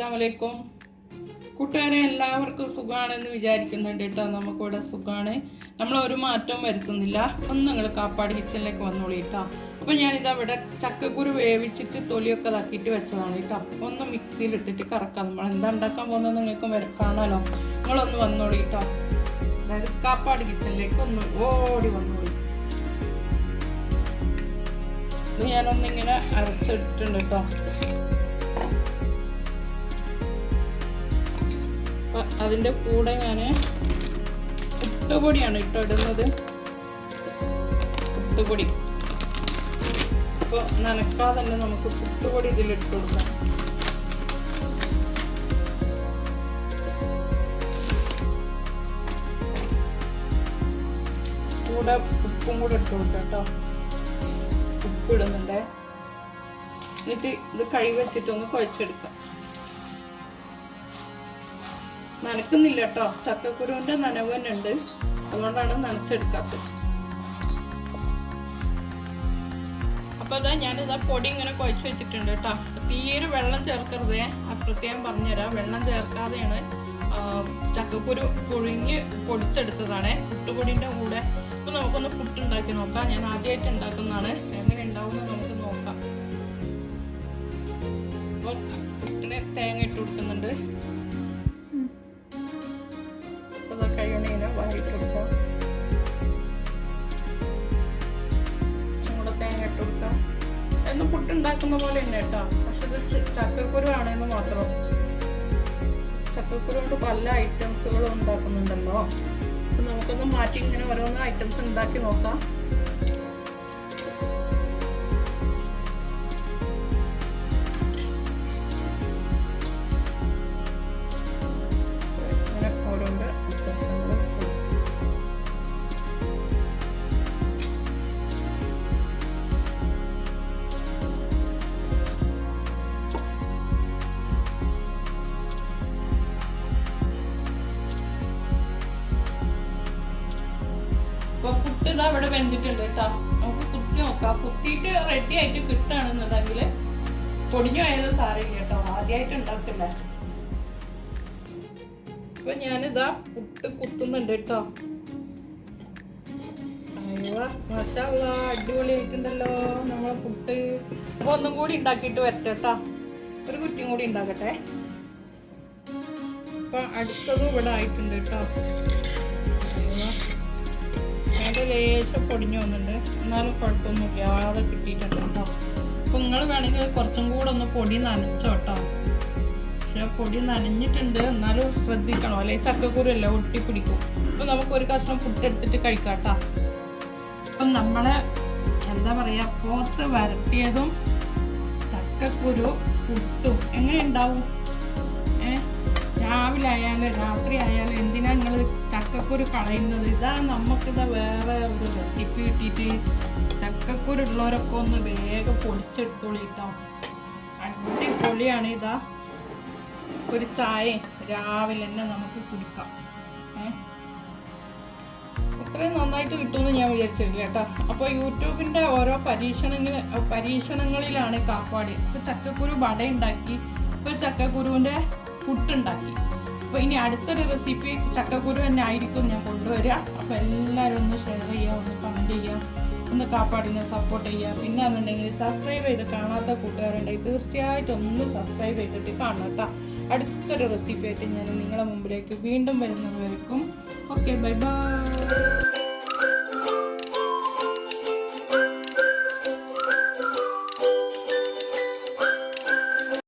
അസ്സലാമലൈക്കും. കൂട്ടുകാരെ എല്ലാവർക്കും സുഖമാണെന്ന് വിചാരിക്കുന്നുണ്ട് കേട്ടോ. നമുക്കിവിടെ സുഖമാണ് നമ്മൾ ഒരു മാറ്റവും വരുത്തുന്നില്ല. ഒന്ന് നിങ്ങൾ കാപ്പാട് കിച്ചണിലേക്ക് വന്നോളൂ കേട്ടോ. അപ്പോൾ ഞാനിതാ ഇവിടെ ചക്കക്കുരു വേവിച്ചിട്ട് തൊലിയൊക്കെ ഇതാക്കിയിട്ട് വെച്ചതാണ് കേട്ടോ. ഒന്ന് മിക്സിയിൽ ഇട്ടിട്ട് കറക്കാം. നമ്മൾ എന്താ ഉണ്ടാക്കാൻ പോകുന്നത് നിങ്ങൾക്ക് കാണാലോ. നിങ്ങളൊന്ന് വന്നോളൂ കേട്ടോ. അതായത് കാപ്പാട് കിച്ചണിലേക്ക് ഒന്ന് ഓടി വന്നോളൂ. ഞാനൊന്നിങ്ങനെ അരച്ചിട്ടുണ്ട് കേട്ടോ. അപ്പൊ അതിന്റെ കൂടെ ഞാൻ ഉട്ടുപൊടിയാണ് ഇട്ടോ ഇടുന്നത് അപ്പോൾ നനക്കാതെ തന്നെ നമുക്ക് പുട്ടുപൊടി ഇതിലിട്ട് കൊടുക്കാം. കൂടെ ഉപ്പും കൂടെ ഇട്ട് കൊടുക്കാം കേട്ടോ. ഉപ്പിടുന്നുണ്ടേ. എന്നിട്ട് ഇത് കഴുകി വെച്ചിട്ടൊന്ന് കുഴച്ചെടുക്കാം. നനക്കുന്നില്ല കേട്ടോ. ചക്കക്കുരുവിന്റെ നനവ് തന്നെ ഉണ്ട്. അതുകൊണ്ടാണ് നനച്ചെടുക്കാത്തത്. അപ്പൊ അതാ ഞാനിതാ പൊടി ഇങ്ങനെ കുഴച്ച് വെച്ചിട്ടുണ്ട് കേട്ടോ. തീരെ വെള്ളം ചേർക്കരുതേ. പ്രത്യേകം പറഞ്ഞുതരാം. വെള്ളം ചേർക്കാതെയാണ് ചക്കക്കുരു പുഴുങ്ങി പൊടിച്ചെടുത്തതാണ്. പുട്ടുപൊടിന്റെ കൂടെ. അപ്പൊ നമുക്കൊന്ന് പുട്ടുണ്ടാക്കി നോക്കാം. ഞാൻ ആദ്യമായിട്ട് ഉണ്ടാക്കുന്നതാണ്. എങ്ങനെ ഉണ്ടാവുമെന്ന് നമുക്ക് നോക്കാം. ഇപ്പൊ പുട്ടിന് തേങ്ങ ഇട്ട് കൊടുക്കുന്നുണ്ട്. എന്നും പുട്ടുണ്ടാക്കുന്ന പോലെ തന്നെ കേട്ടോ. പക്ഷെ ഇത് ചക്കക്കുരു ആണെന്ന് മാത്രം. ചക്കക്കുരു കൊണ്ട് പല ഐറ്റംസുകളും ഉണ്ടാക്കുന്നുണ്ടല്ലോ. അപ്പൊ നമുക്കൊന്ന് മാറ്റി ഇങ്ങനെ ഓരോന്ന് ഐറ്റംസ് ഉണ്ടാക്കി നോക്കാം. ഇപ്പൊ പുട്ട് ഇതാ അവിടെ വെന്തിട്ടുണ്ട് കേട്ടോ. നമുക്ക് കുത്തി നോക്കാം. കുത്തിയിട്ട് റെഡി ആയിട്ട് കിട്ടുകയാണെന്നുണ്ടെങ്കിൽ പൊടിഞ്ഞു ആയാലും സാറില്ല കേട്ടോ. ആദ്യമായിട്ട് ഉണ്ടാക്കില്ല. ഇപ്പൊ ഞാനിതാ പുട്ട് കുത്തുന്നുണ്ട് കേട്ടോ. മഷാല്ല അടിപൊളിയായിട്ടുണ്ടല്ലോ നമ്മളെ പുട്ട്. അപ്പൊ ഒന്നും കൂടി ഉണ്ടാക്കിയിട്ട് വരട്ടെ ഒരു കുറ്റിയും കൂടി ഉണ്ടാക്കട്ടെ. അപ്പൊ അടുത്തതും ഇവിടെ ആയിട്ടുണ്ട് കേട്ടോ. ലേശം പൊടിഞ്ഞു വന്നിട്ടുണ്ട്. എന്നാലും കുഴപ്പമൊന്നുമില്ല. ആളെ കിട്ടിയിട്ടുണ്ട് കേട്ടോ. അപ്പം നിങ്ങൾ വേണമെങ്കിൽ കുറച്ചും കൂടെ ഒന്ന് പൊടി നനച്ചോ കേട്ടോ. പക്ഷെ പൊടി നനഞ്ഞിട്ടുണ്ട്. എന്നാലും ശ്രദ്ധിക്കണം. അല്ലെങ്കിൽ ചക്കക്കുരു അല്ല ഒട്ടിപ്പിടിക്കും അപ്പം നമുക്ക് ഒരു കഷ്ണം എടുത്തിട്ട് കഴിക്കാം കേട്ടോ. അപ്പം നമ്മളെ എന്താ പറയുക പോത്ത് വരട്ടിയതും ചക്കക്കുരു പുട്ടും. എങ്ങനെ ഉണ്ടാവും? ഏ? രാവിലെ ആയാലും രാത്രി ആയാലും എന്തിനാ നിങ്ങൾ ചക്കക്കുരു കളയുന്നത്. ഇതാ നമുക്കിതാ വേറെ ഒരു റെസിപ്പി കിട്ടിയിട്ട് ചക്കക്കുരു ഉള്ളവരൊക്കെ ഒന്ന് വേഗം പൊടിച്ചെടുത്തോളി കേട്ടോ അടിപൊളിയാണ് ഇതാ. ഒരു ചായ രാവിലെ തന്നെ നമുക്ക് കുടിക്കാം. ഇത്രയും നന്നായിട്ട് കിട്ടുമെന്ന് ഞാൻ വിചാരിച്ചിട്ടില്ല കേട്ടോ. അപ്പോൾ യൂട്യൂബിന്റെ ഓരോ പരീക്ഷണങ്ങൾ പരീക്ഷണങ്ങളിലാണ് കാപ്പാട്. ഇപ്പോൾ ചക്കക്കുരു വട ഉണ്ടാക്കി ഇപ്പോൾ ചക്കക്കുരുവിന്റെ പുട്ടുണ്ടാക്കി. അപ്പോൾ ഇനി അടുത്തൊരു റെസിപ്പി ചക്കക്കുരു തന്നെ ആയിരിക്കും ഞാൻ കൊണ്ടുവരിക അപ്പോൾ എല്ലാവരും ഒന്ന് ഷെയർ ചെയ്യുക ഒന്ന് കമന്റ് ചെയ്യുക ഒന്ന് കാപ്പാടിനെ സപ്പോർട്ട് ചെയ്യുക. പിന്നെ എന്നുണ്ടെങ്കിൽ സബ്സ്ക്രൈബ് ചെയ്ത് കാണാത്ത കൂട്ടുകാരുണ്ടെങ്കിൽ തീർച്ചയായിട്ടും ഒന്ന് സബ്സ്ക്രൈബ് ചെയ്തിട്ട് കാണണം അടുത്തൊരു റെസിപ്പി ആയിട്ട് ഞാൻ നിങ്ങളുടെ മുമ്പിലേക്ക് വീണ്ടും വരുന്നത് വരയ്ക്കും ഓക്കെ ബൈ ബൈ